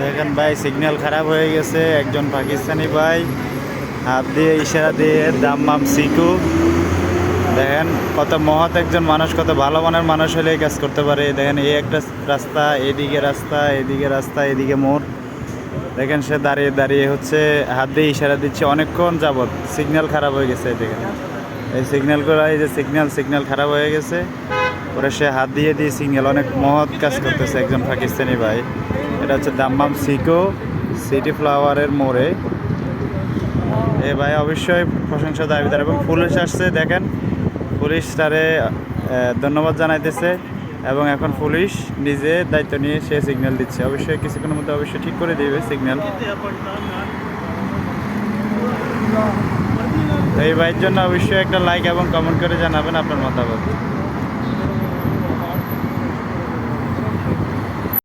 দেখেন ভাই সিগন্যাল খারাপ হয়ে গেছে। একজন পাকিস্তানি ভাই হাত দিয়ে ইশারা দিয়ে দাম্মাম সিকু। দেখেন, কত মহৎ একজন মানুষ, কত ভালো মনের মানুষ হলে কাজ করতে পারে। দেখেন, এই একটা রাস্তা, এদিকে রাস্তা এদিকে রাস্তা, এদিকে মোড়। দেখেন, সে দাঁড়িয়ে দাঁড়িয়ে হচ্ছে হাত দিয়ে ইশারা দিচ্ছে। অনেকক্ষণ যাবত সিগন্যাল খারাপ হয়ে গেছে, দেখেন। এই সিগন্যাল করা এই যে সিগন্যাল সিগন্যাল খারাপ হয়ে গেছে। পরে সে হাত দিয়ে দিয়ে সিগন্যাল অনেক মহৎ কাজ করতেছে একজন পাকিস্তানি ভাই। এটা হচ্ছে দাম্মাম সিকো, সিটি ফ্লাওয়ারের মোড়ে। এ ভাই অবশ্যই প্রশংসা দাবিদার এবং পুলিশ আসছে, দেখেন। পুলিশ তারে ধন্যবাদ জানাইতেছে এবং এখন পুলিশ নিজে দায়িত্ব নিয়ে সে সিগন্যাল দিচ্ছে। অবশ্যই কিছুক্ষণের মধ্যে অবশ্যই ঠিক করে দিবে সিগন্যাল। এই ভাইয়ের জন্য অবশ্যই একটা লাইক এবং কমেন্ট করে জানাবেন আপনার মতামত।